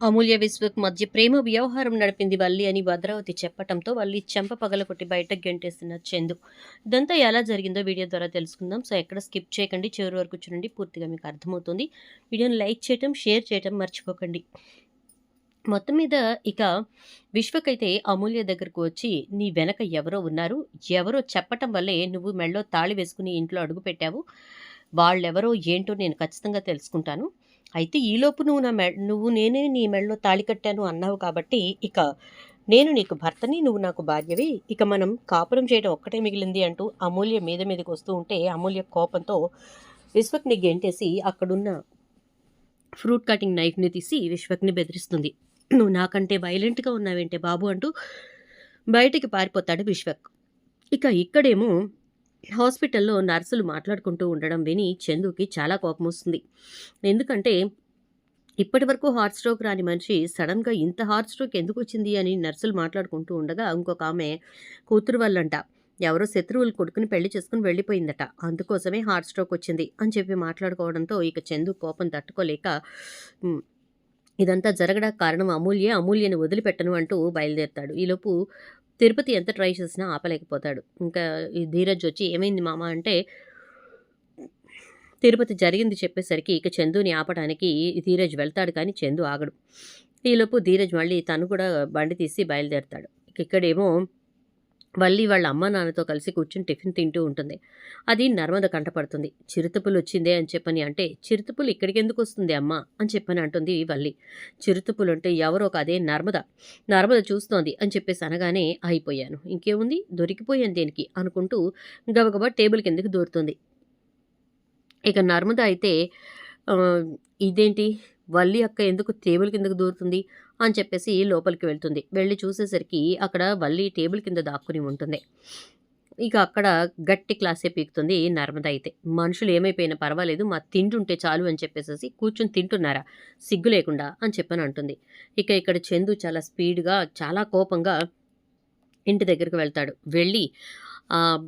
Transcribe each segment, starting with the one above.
అమూల్య విశ్వక్ మధ్య ప్రేమ వ్యవహారం నడిపింది వల్లి అని భద్రావతి చెప్పటంతో వల్లి చెంప పగలకొట్టి బయటకు గెంటేస్తున్న చందు. ఇదంతా ఎలా జరిగిందో వీడియో ద్వారా తెలుసుకుందాం. సో ఎక్కడ స్కిప్ చేయకండి. చివరి వరకు చూడండి. పూర్తిగా మీకు అర్థమవుతుంది. వీడియోని లైక్ చేయటం షేర్ చేయటం మర్చిపోకండి. మొత్తం మీద ఇక విశ్వకైతే అమూల్య దగ్గరకు వచ్చి నీ వెనక ఎవరో ఉన్నారు. ఎవరో చెప్పటం వల్లే నువ్వు మెళ్ళో తాళి వేసుకుని ఇంట్లో అడుగు పెట్టావు. వాళ్ళెవరో ఏంటో నేను ఖచ్చితంగా తెలుసుకుంటాను. అయితే ఈలోపు నువ్వు నా మె నువ్వు నేనే నీ మెడలో తాళి కట్టాను అన్నావు కాబట్టి ఇక నేను నీకు భర్తని నువ్వు నాకు భార్యవి. ఇక మనం కాపురం చేయడం ఒక్కటే మిగిలింది అంటూ అమూల్య మీద మీదకి వస్తూ ఉంటే అమూల్య కోపంతో విశ్వక్ని గెంటేసి అక్కడున్న ఫ్రూట్ కటింగ్ నైఫ్ని తీసి విశ్వక్ని బెదిరిస్తుంది. నువ్వు నాకంటే వైలెంట్గా ఉన్నావేంటే బాబు అంటూ బయటికి పారిపోతాడు విశ్వక్. ఇక ఇక్కడేమో హాస్పిటల్లో నర్సులు మాట్లాడుకుంటూ ఉండడం విని చందుకి చాలా కోపం వస్తుంది ఎందుకంటే ఇప్పటి వరకు హార్ట్ స్ట్రోక్ రాని మనిషి సడన్గా ఇంత హార్ట్ స్ట్రోక్ ఎందుకు వచ్చింది అని నర్సులు మాట్లాడుకుంటూ ఉండగా ఇంకొక ఆమె కూతురు వల్లంట ఎవరో శత్రువులు కొడుకుని పెళ్ళి చేసుకుని వెళ్ళిపోయిందట అందుకోసమే హార్ట్ స్ట్రోక్ వచ్చింది అని చెప్పి మాట్లాడుకోవడంతో ఇక చందు కోపం తట్టుకోలేక ఇదంతా జరగడానికి కారణం అమూల్యే అమూల్యని వదిలిపెట్టను అంటూ బయలుదేరుతాడు. ఈలోపు తిరుపతి ఎంత ట్రై చేసినా ఆపలేకపోతాడు. ఇంకా ఈ ధీరజ్ వచ్చి ఏమైంది మామ? అంటే తిరుపతి జరిగింది చెప్పేసరికి ఇక చందుని ఆపడానికి ధీరజ్ వెళ్తాడు కానీ చందు ఆగడు. ఈలోపు ధీరజ్ మళ్ళీ తను కూడా బండి తీసి బయలుదేరుతాడు. ఇక్కడేమో వల్లి వాళ్ళ అమ్మ నాన్నతో కలిసి కూర్చుని టిఫిన్ తింటూ ఉంటుంది. అది నర్మద కంటపడుతుంది. చిరుతపులు వచ్చిందే అని చెప్పని అంటే చిరుతపులు ఇక్కడికి ఎందుకు వస్తుంది అమ్మ? అని చెప్పని అంటుంది వల్లి. చిరుతపులు అంటే ఎవరో ఒక అదే నర్మద. నర్మద చూస్తోంది అని చెప్పేసి అనగానే అయిపోయాను. ఇంకేముంది? దొరికిపోయాను దేనికి? అనుకుంటూ గబగబా టేబుల్ కిందకి దూరుతుంది. ఇక నర్మద అయితే ఇదేంటి? వల్లి అక్క ఎందుకు టేబుల్ కిందకు దూరుతుంది? అని చెప్పేసి లోపలికి వెళ్తుంది. వెళ్ళి చూసేసరికి అక్కడ వల్లి టేబుల్ కింద దాక్కుని ఉంటుంది. ఇక అక్కడ గట్టి క్లాసే పీకుతుంది నర్మద అయితే. మనుషులు ఏమైపోయినా పర్వాలేదు మా తింటుంటే చాలు అని చెప్పేసి కూర్చుని తింటున్నారా? సిగ్గు లేకుండా అని చెప్పని అంటుంది. ఇక ఇక్కడ చందు చాలా స్పీడ్గా చాలా కోపంగా ఇంటి దగ్గరికి వెళ్తాడు. వెళ్ళి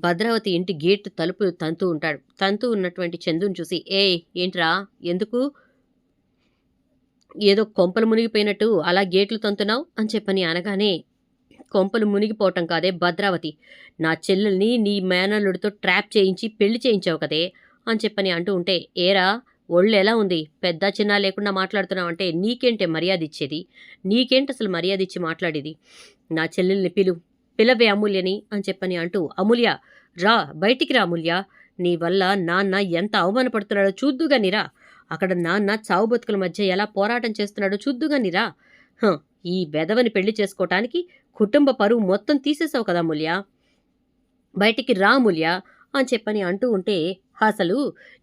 భద్రావతి ఇంటి గేట్ తలుపు తంతు ఉంటాడు. తంతు ఉన్నటువంటి చందుని చూసి ఏ ఏంట్రా? ఎందుకు? ఏదో కొంపలు మునిగిపోయినట్టు అలా గేట్లు తంతున్నావు అని చెప్పని అనగానే కొంపలు మునిగిపోవటం కాదే భద్రావతి. నా చెల్లెల్ని నీ మేనల్లుడితో ట్రాప్ చేయించి పెళ్ళి చేయించావు కదే అని చెప్పని అంటూ ఉంటే ఏరా ఒళ్ళు ఎలా ఉంది? పెద్ద చిన్న లేకుండా మాట్లాడుతున్నావు అంటే నీకేంటే మర్యాద ఇచ్చేది? నీకేంటి అసలు మర్యాద ఇచ్చి మాట్లాడేది? నా చెల్లెల్ని పిలు పిలవే అమూల్యని అని చెప్పని అంటూ అమూల్య రా బయటికి రా అమూల్య. నీ వల్ల నాన్న ఎంత అవమానపడుతున్నాడో చూద్దుగానిరా అక్కడ నాన్న చావు బతుకుల మధ్య ఎలా పోరాటం చేస్తున్నాడో చూద్దుగానిరా హ, ఈ బెదవని పెళ్ళి చేసుకోవటానికి కుటుంబ పరువు మొత్తం తీసేసావు కదా అమూల్య బయటికి రా అమూల్య అని చెప్పని అంటూ ఉంటే అసలు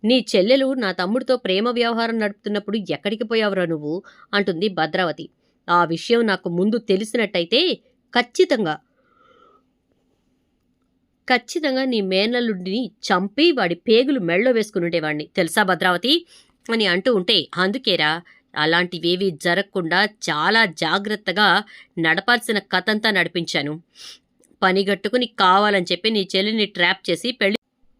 నీ చెల్లెలు నా తమ్ముడితో ప్రేమ వ్యవహారం నడుపుతున్నప్పుడు ఎక్కడికి పోయావురా నువ్వు? అంటుంది భద్రావతి. ఆ విషయం నాకు ముందు తెలిసినట్టయితే ఖచ్చితంగా ఖచ్చితంగా నీ మేనల్లుడిని చంపి వాడి పేగులు మెళ్ళో వేసుకుని ఉండేవాడిని తెలుసా భద్రావతి? అని అంటూ ఉంటే అందుకేరా అలాంటివేవి జరగకుండా చాలా జాగ్రత్తగా నడపాల్సిన కథంతా నడిపించాను. పనిగట్టుకుని కావాలని చెప్పి నీ చెల్లిని ట్రాప్ చేసి పెళ్ళి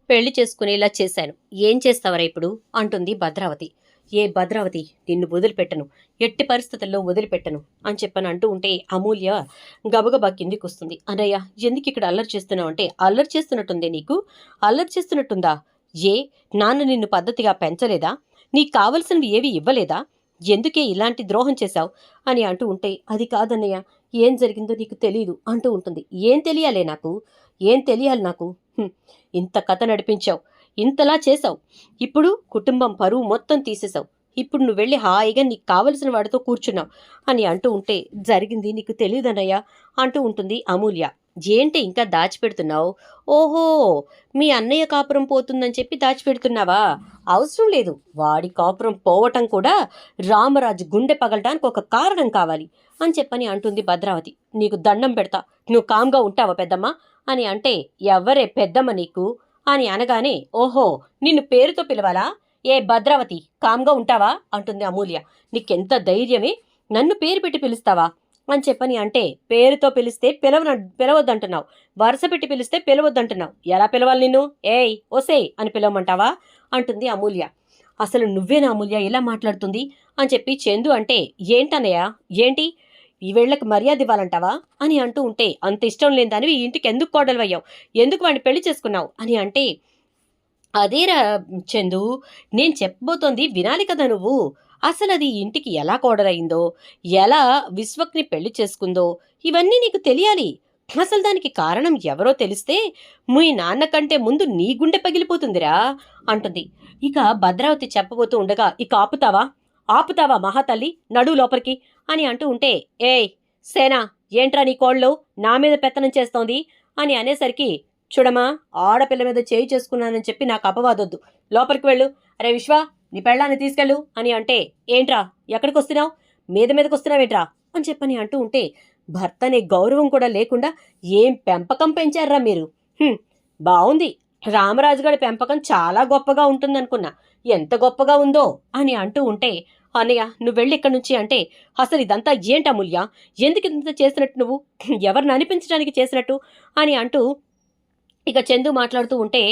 పెళ్ళి చేసుకునేలా చేశాను. ఏం చేస్తావరా ఇప్పుడు? అంటుంది భద్రావతి. ఏ భద్రావతి నిన్ను వదిలిపెట్టను. ఎట్టి పరిస్థితుల్లో వదిలిపెట్టను అని చెప్పని అంటూ ఉంటే అమూల్య గబగబా కిందికి వస్తుంది. అనయ్య ఎందుకు ఇక్కడ అల్లరి చేస్తున్నావు అంటే అల్లరి చేస్తున్నట్టుందే నీకు? అల్లరి చేస్తున్నట్టుందా? ఏ నాన్న నిన్ను పద్ధతిగా పెంచలేదా? నీకు కావలసినవి ఏవి ఇవ్వలేదా? ఎందుకే ఇలాంటి ద్రోహం చేశావు? అని అంటూ ఉంటే అది కాదన్నయ్య ఏం జరిగిందో నీకు తెలియదు అంటూ ఉంటుంది. ఏం తెలియాలే నాకు? ఏం తెలియాలి నాకు? ఇంత కథ నడిపించావు ఇంతలా చేశావు. ఇప్పుడు కుటుంబం పరువు మొత్తం తీసేశావు. ఇప్పుడు నువ్వు వెళ్ళి హాయిగా నీకు కావలసిన వాడితో కూర్చున్నావు అని అంటూ ఉంటే జరిగింది నీకు తెలియదన్నయ్యా అంటూ ఉంటుంది అమూల్య. ఏంటి ఇంకా దాచిపెడుతున్నావు? ఓహో మీ అన్నయ్య కాపురం పోతుందని చెప్పి దాచిపెడుతున్నావా? అవసరం లేదు వాడి కాపురం పోవటం కూడా రామరాజు గుండె పగలడానికి ఒక కారణం కావాలి అని చెప్పని అంటుంది భద్రావతి. నీకు దండం పెడతా నువ్వు కామ్గా ఉంటావా పెద్దమ్మ? అని అంటే ఎవ్వరే పెద్దమ్మ నీకు? అని అనగానే ఓహో నిన్ను పేరుతో పిలవాలా? ఏ భద్రావతి కామ్గా ఉంటావా? అంటుంది అమూల్య. నీకెంత ధైర్యమే నన్ను పేరు పెట్టి పిలుస్తావా? అని చెప్పని అంటే పేరుతో పిలిస్తే పిలవన పిలవద్దంటున్నావు. వరుస పెట్టి పిలిస్తే పిలవద్దంటున్నావు. ఎలా పిలవాలి నిన్ను? ఏయ్ ఓసే అని పిలవమంటావా? అంటుంది అమూల్య. అసలు నువ్వేనా అమూల్య? ఇలా మాట్లాడుతుంది? అని చెప్పి చందు అంటే ఏంటనయ్య ఏంటి? ఈ వీళ్ళకి మర్యాద ఇవ్వాలంటావా? అని అంటూ ఉంటే అంత ఇష్టం లేని దానివి ఇంటికి ఎందుకు కోడలు ఎందుకు వాడిని పెళ్ళి చేసుకున్నావు? అని అంటే అదేరా చందు నేను చెప్పబోతోంది వినాలి కదా నువ్వు? అసలు అది ఇంటికి ఎలా కోడలైందో ఎలా విశ్వక్ని పెళ్ళి చేసుకుందో ఇవన్నీ నీకు తెలియాలి. అసలు దానికి కారణం ఎవరో తెలిస్తే మీ నాన్న కంటే ముందు నీ గుండె పగిలిపోతుందిరా అంటుంది. ఇక భద్రావతి చెప్పబోతూ ఉండగా ఇక ఆపుతావా? ఆపుతావా మహాతల్లి? నడు లోపలికి అని అంటూ ఉంటే ఏయ్ సేనా ఏంట్రా నీ కోళ్ళు? నా మీద పెత్తనం చేస్తోంది అని అనేసరికి చూడమా ఆడపిల్ల మీద చేయి చేసుకున్నానని చెప్పి నాకు అపవాదొద్దు. లోపలికి వెళ్ళు. అరే విశ్వ నీ పెళ్ళాన్ని తీసుకెళ్ళు అని అంటే ఏంట్రా? ఎక్కడికి వస్తున్నావు మీద మీదకి వస్తున్నావేట్రా అని చెప్పని అంటూ ఉంటే భర్తనే గౌరవం కూడా లేకుండా ఏం పెంపకం పెంచారా మీరు? బాగుంది రామరాజు గారి పెంపకం చాలా గొప్పగా ఉంటుందనుకున్నా. ఎంత గొప్పగా ఉందో అని అంటూ ఉంటే అన్నయ్య నువ్వు వెళ్ళి ఇక్కడి నుంచి అంటే అసలు ఇదంతా ఏంటి అమూల్య? ఎందుకు ఇంత చేసినట్టు నువ్వు? ఎవరిని అనిపించడానికి చేసినట్టు? అని అంటూ ఇక చందు మాట్లాడుతూ ఉంటే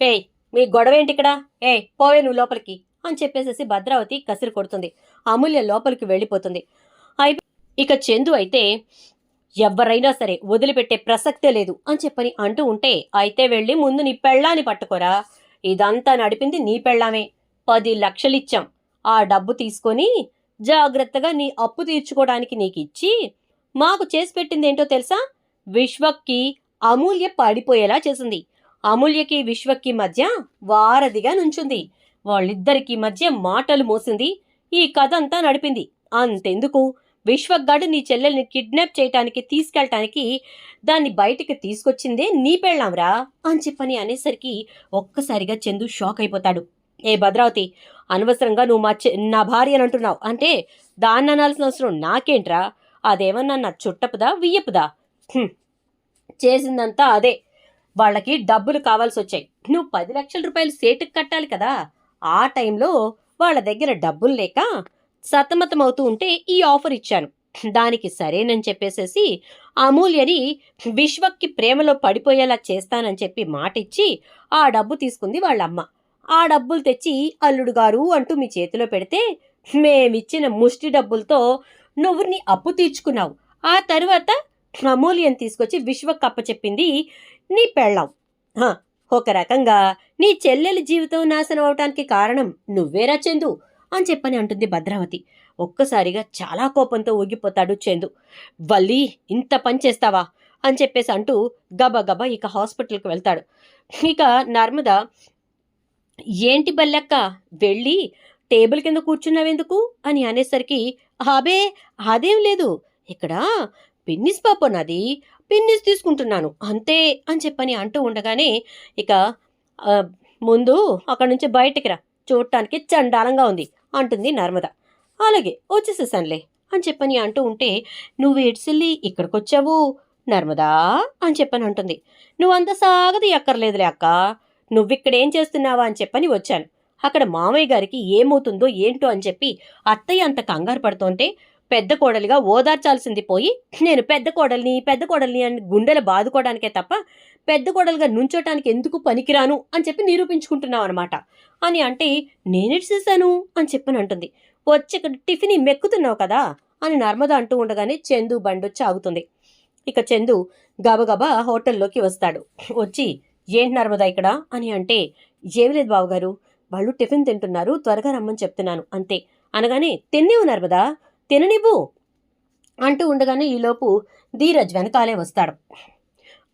ఏయ్ మీ గొడవ ఏంటి ఇక్కడ? ఏ పోవే నువ్వు లోపలికి. అని చెప్పేసేసి భద్రావతి కసిరి కొడుతుంది. అమూల్య లోపలికి వెళ్ళిపోతుంది. అయి ఇక చందు అయితే ఎవరైనా సరే వదిలిపెట్టే ప్రసక్తే లేదు అని చెప్పని అంటూ ఉంటే అయితే వెళ్ళి ముందు నీ పెళ్ళాన్ని పట్టుకోరా. ఇదంతా నడిపింది నీ పెళ్ళామే. పది లక్షలిచ్చాం. ఆ డబ్బు తీసుకొని జాగ్రత్తగా నీ అప్పు తీర్చుకోవడానికి నీకు ఇచ్చి మాకు చేసి పెట్టింది ఏంటో తెలుసా? విశ్వక్కి అమూల్య పడిపోయేలా చేసింది. అమూల్యకి విశ్వక్కి మధ్య వారధిగా నుంచుంది. వాళ్ళిద్దరికీ మధ్య మాటలు మోసింది. ఈ కథ అంతా నడిపింది. అంతెందుకు? విశ్వగాడు నీ చెల్లెల్ని కిడ్నాప్ చేయటానికి తీసుకెళ్ళటానికి దాన్ని బయటికి తీసుకొచ్చిందే నీ పెళ్ళాంరా? అని చెప్పని అనేసరికి ఒక్కసారిగా చందు షాక్ అయిపోతాడు. ఏ భద్రావతి అనవసరంగా నువ్వు మా చె- నా భార్య అని అంటున్నావు. అంటే దాన్ని అనాల్సిన అవసరం నాకేంట్రా? అదేమన్నా నా చుట్టపుదా వియ్యపుదా? చేసిందంతా అదే. వాళ్ళకి డబ్బులు కావాల్సి వచ్చాయి నువ్వు పది లక్షల రూపాయలు సేటుకు కట్టాలి కదా? ఆ టైంలో వాళ్ళ దగ్గర డబ్బులు లేక సతమతమవుతూ ఉంటే ఈ ఆఫర్ ఇచ్చాను. దానికి సరేనని చెప్పేసేసి అమూల్యని విశ్వక్కి ప్రేమలో పడిపోయేలా చేస్తానని చెప్పి మాట ఇచ్చి ఆ డబ్బు తీసుకుంది వాళ్ళ అమ్మ ఆ డబ్బులు తెచ్చి అల్లుడు గారు అంటూ మీ చేతిలో పెడితే మేమిచ్చిన ముష్టి డబ్బులతో నువ్వు నీ అప్పు తీర్చుకున్నావు. ఆ తరువాత అమూల్యం తీసుకొచ్చి విశ్వక్ అప్పచెప్పింది నీ పెళ్ళాం. ఒక రకంగా నీ చెల్లెలి జీవితం నాశనం అవటానికి కారణం నువ్వేరా చందు? అని చెప్పని అంటుంది భద్రావతి. ఒక్కసారిగా చాలా కోపంతో ఊగిపోతాడు చందు. వల్లి ఇంత పని చేస్తావా? అని చెప్పేసి అంటూ గబగబా ఇక హాస్పిటల్కి వెళ్తాడు. ఇక నర్మద ఏంటి బల్లెక్క? వెళ్ళి టేబుల్ కింద కూర్చున్నావెందుకు? అని అనేసరికి అబే అదేం లేదు. ఇక్కడ పిన్నిస్ పాప నాది. పిన్నిస్ తీసుకుంటున్నాను. అంతే అని చెప్పని అంటూ ఉండగానే ఇక ముందు అక్కడి నుంచి బయటికి రా. చూడటానికి చండాలంగా ఉంది అంటుంది నర్మద. అలాగే వచ్చేసేసానులే అని చెప్పని అంటూ ఉంటే నువ్వు ఏడ్సిల్లి ఇక్కడికి వచ్చావు నర్మదా? అని చెప్పని అంటుంది. నువ్వంత సాగది ఎక్కర్లేదులే అక్క. నువ్విక్కడేం చేస్తున్నావా? అని చెప్పని వచ్చాను. అక్కడ మామయ్య గారికి ఏమవుతుందో ఏంటో అని చెప్పి అత్తయ్య అంత కంగారు పడుతుంటే పెద్ద కోడలిగా ఓదార్చాల్సింది పోయి నేను పెద్ద కోడల్ని పెద్ద కోడల్ని అని గుండెలు బాదుకోవడానికే తప్ప పెద్ద కోడలుగా నుంచోటానికి ఎందుకు పనికిరాను అని చెప్పి నిరూపించుకుంటున్నావు అనమాట అని అంటే నేనేటి చేశాను అని చెప్పని అంటుంది. వచ్చి ఇక్కడ టిఫిన్ మెక్కుతున్నావు కదా అని నర్మద అంటూ ఉండగానే చందు బండొచ్చి ఆగుతుంది. ఇక చందు గబగబా హోటల్లోకి వస్తాడు. వచ్చి ఏంటి నర్మదా ఇక్కడ? అని అంటే ఏమి లేదు బావగారు వాళ్ళు టిఫిన్ తింటున్నారు త్వరగా రమ్మని చెప్తున్నాను అంతే. అనగానే తిన్నేవు నర్మదా? తిననివ్వు అంటూ ఉండగానే ఈలోపు ధీరజ్ వెనకాలే వస్తాడు.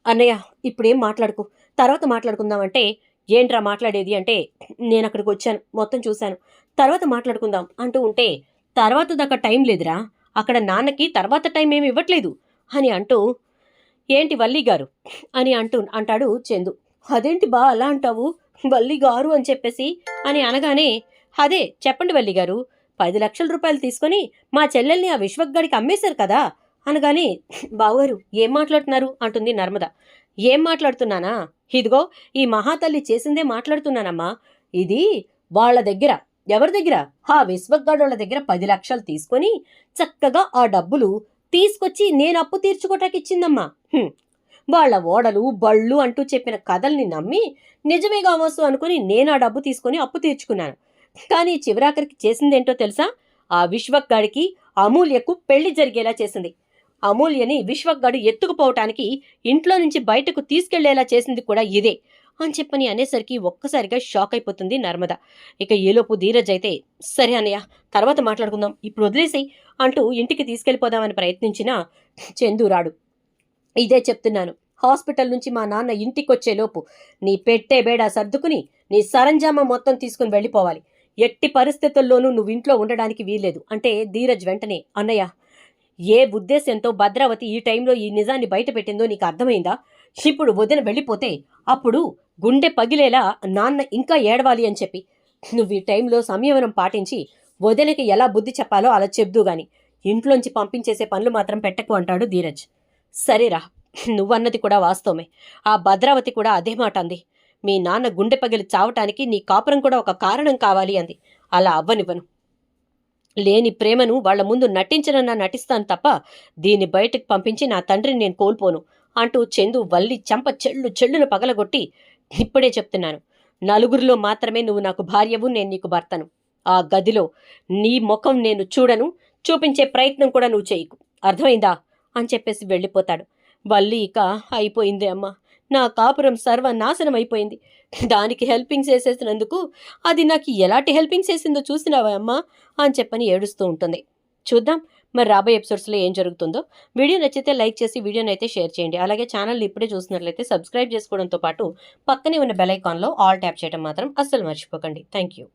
అన్నయ్య ఇప్పుడేం మాట్లాడుకు? తర్వాత మాట్లాడుకుందాం అంటే ఏంట్రా మాట్లాడేది అంటే నేను అక్కడికి వచ్చాను మొత్తం చూశాను. తర్వాత మాట్లాడుకుందాం అంటూ ఉంటే తర్వాత దాకా టైం లేదురా. అక్కడ నాన్నకి తర్వాత టైం ఏమి ఇవ్వట్లేదు అని అంటూ ఏంటి వల్లి గారు? అని అంటూ అంటాడు చందు. అదేంటి బా అలా అంటావు? వల్లి గారు అని చెప్పేసి అని అనగానే అదే చెప్పండి వల్లి గారు పది లక్షల రూపాయలు తీసుకొని మా చెల్లెల్ని ఆ విశ్వగ్గాడికి అమ్మేశారు కదా. అనగానే బావగారు ఏం మాట్లాడుతున్నారు? అంటుంది నర్మద. ఏం మాట్లాడుతున్నానా? ఇదిగో ఈ మహాతల్లి చేసిందే మాట్లాడుతున్నానమ్మా. ఇది వాళ్ళ దగ్గర. ఎవరి దగ్గర? ఆ విశ్వగ్గాడోళ్ళ దగ్గర పది లక్షలు తీసుకొని చక్కగా ఆ డబ్బులు తీసుకొచ్చి నేను అప్పు తీర్చుకోటానికి ఇచ్చిందమ్మా. వాళ్ళ ఓడలు బళ్ళు అంటూ చెప్పిన కథల్ని నమ్మి నిజమే కావచ్చు అనుకుని నేను ఆ డబ్బు తీసుకొని అప్పు తీర్చుకున్నాను. కానీ చివరాఖరికి చేసిందేంటో తెలుసా? ఆ విశ్వక్గాడికి అమూల్యకు పెళ్ళి జరిగేలా చేసింది. అమూల్యని విశ్వక్గాడు ఎత్తుకుపోవటానికి ఇంట్లో నుంచి బయటకు తీసుకెళ్ళేలా చేసింది కూడా ఇదే అని చెప్పని అనేసరికి ఒక్కసారిగా షాక్ అయిపోతుంది నర్మద. ఇక ఏలోపు ధీరజ్ అయితే సరే అన్నయ్య తర్వాత మాట్లాడుకుందాం ఇప్పుడు వదిలేసేయ్ అంటూ ఇంటికి తీసుకెళ్ళిపోదామని ప్రయత్నించిన చందూరాడు ఇదే చెప్తున్నాను హాస్పిటల్ నుంచి మా నాన్న ఇంటికొచ్చేలోపు నీ పెట్టే బేడా సర్దుకుని నీ సరంజామా మొత్తం తీసుకుని వెళ్ళిపోవాలి. ఎట్టి పరిస్థితుల్లోనూ నువ్వు ఇంట్లో ఉండడానికి వీల్లేదు. అంటే ధీరజ్ వెంటనే అన్నయ్య ఏ ఉద్దేశంతో భద్రావతి ఈ టైంలో ఈ నిజాన్ని బయట పెట్టిందో నీకు అర్థమైందా? ఇప్పుడు వదిన వెళ్ళిపోతే అప్పుడు గుండె పగిలేలా నాన్న ఇంకా ఏడవాలి అని చెప్పి నువ్వు ఈ టైంలో సంయమనం పాటించి వదినకి ఎలా బుద్ధి చెప్పాలో అలా చెప్దు గాని ఇంట్లోంచి పంపించేసే పనులు మాత్రం పెట్టకు అంటాడు ధీరజ్. సరేరా నువ్వన్నది కూడా వాస్తవమే. ఆ భద్రావతి కూడా అదే మాట అంది. మీ నాన్న గుండె పగిలి చావటానికి నీ కాపురం కూడా ఒక కారణం కావాలి అంది. అలా అవ్వనివ్వను. లేని ప్రేమను వాళ్ళ ముందు నటించనన్నా నటిస్తాను తప్ప దీన్ని బయటకు పంపించి నా తండ్రిని నేను కోల్పోను అంటూ చందు వల్లి చెంప చెళ్ళు చెళ్ళును పగలగొట్టి ఇప్పుడే చెప్తున్నాను. నలుగురిలో మాత్రమే నువ్వు నాకు భార్యవు నేను నీకు భర్తను. ఆ గదిలో నీ ముఖం నేను చూడను చూపించే ప్రయత్నం కూడా నువ్వు చేయకు. అర్థమైందా? అని చెప్పేసి వెళ్ళిపోతాడు. వల్లి ఇక అయిపోయింది అమ్మ. నా కాపురం సర్వనాశనం అయిపోయింది దానికి హెల్పింగ్ చేసేసినందుకు అది నాకు ఎలాంటి హెల్పింగ్ చేసిందో చూసినావా అమ్మా? అని చెప్పని ఏడుస్తూ ఉంటుంది. చూద్దాం మరి రాబోయే ఎపిసోడ్స్లో ఏం జరుగుతుందో. వీడియో నచ్చితే లైక్ చేసి వీడియోని అయితే షేర్ చేయండి. అలాగే ఛానల్ ఇప్పుడే చూసినట్లయితే సబ్స్క్రైబ్ చేసుకోవడంతో పాటు పక్కనే ఉన్న బెల్ ఐకాన్లో ఆల్ ట్యాప్ చేయడం మాత్రం అస్సలు మర్చిపోకండి. Thank you.